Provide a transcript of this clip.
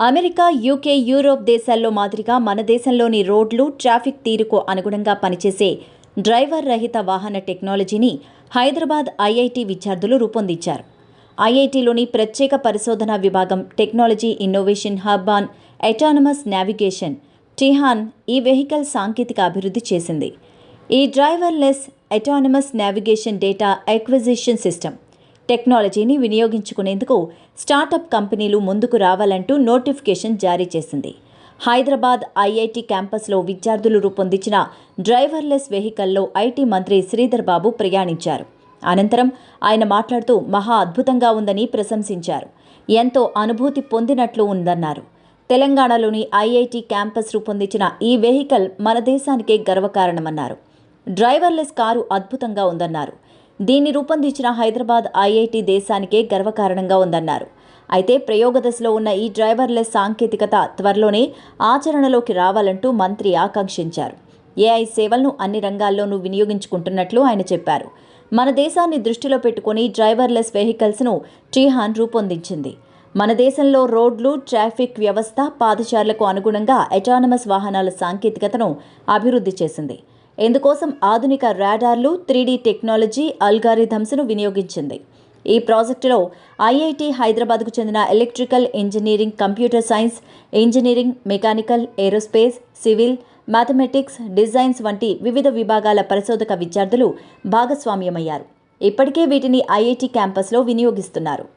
America UK Europe దేశాల్లో మాదిరిగా మన దేశంలోని రోడ్లు ట్రాఫిక్ తీరుకు అనుగుణంగా పనిచేసే డ్రైవర్ రహిత వాహన టెక్నాలజీని హైదరాబాద్ ఐఐటి విద్యార్థులు రూపొందించారు. ఐఐటిలోని ప్రత్యేక పరిశోధన విభాగం technology innovation hub on autonomous navigation టిహాన్ ఈ వెహికల్ సాంకేతిక అభివృద్ధి చేసింది. ఈ driverless autonomous navigation data acquisition system టెక్నాలజీని వినియోగించుకునేందుకు స్టార్టప్ కంపెనీలు ముందుకు రావాలంటూ నోటిఫికేషన్ జారీ చేసింది. హైదరాబాద్ ఐఐటి క్యాంపస్లో విద్యార్థులు రూపొందించిన డ్రైవర్లెస్ వెహికల్లో ఐటీ మంత్రి శ్రీధర్ బాబు ప్రయాణించారు. అనంతరం ఆయన మాట్లాడుతూ మహా అద్భుతంగా ఉందని ప్రశంసించారు. ఎంతో అనుభూతి పొందినట్లు ఉందన్నారు. తెలంగాణలోని ఐఐటి క్యాంపస్ రూపొందించిన ఈ వెహికల్ మన దేశానికే గర్వకారణమన్నారు. డ్రైవర్లెస్ కారు అద్భుతంగా ఉందన్నారు. దీన్ని రూపొందించిన హైదరాబాద్ ఐఐటి దేశానికే గర్వకారణంగా ఉందన్నారు. అయితే ప్రయోగ దశలో ఉన్న ఈ డ్రైవర్లెస్ సాంకేతికత త్వరలోనే ఆచరణలోకి రావాలంటూ మంత్రి ఆకాంక్షించారు. ఏఐ సేవలను అన్ని రంగాల్లోనూ వినియోగించుకుంటున్నట్లు ఆయన చెప్పారు. మన దేశాన్ని దృష్టిలో పెట్టుకుని డ్రైవర్లెస్ వెహికల్స్ను టీహాన్ రూపొందించింది. మన దేశంలో రోడ్లు ట్రాఫిక్ వ్యవస్థ పాదచారులకు అనుగుణంగా ఎటానమస్ వాహనాల సాంకేతికతను అభివృద్ధి చేసింది. ఇందుకోసం ఆధునిక రాడార్లు త్రీడీ టెక్నాలజీ అల్గారిథమ్స్ను వినియోగించింది. ఈ ప్రాజెక్టులో ఐఐటి హైదరాబాద్కు చెందిన electrical engineering computer science engineering mechanical aerospace civil mathematics designs వంటి వివిధ విభాగాల పరిశోధక విద్యార్థులు భాగస్వామ్యమయ్యారు. ఇప్పటికే వీటిని ఐఐటి క్యాంపస్లో వినియోగిస్తున్నారు.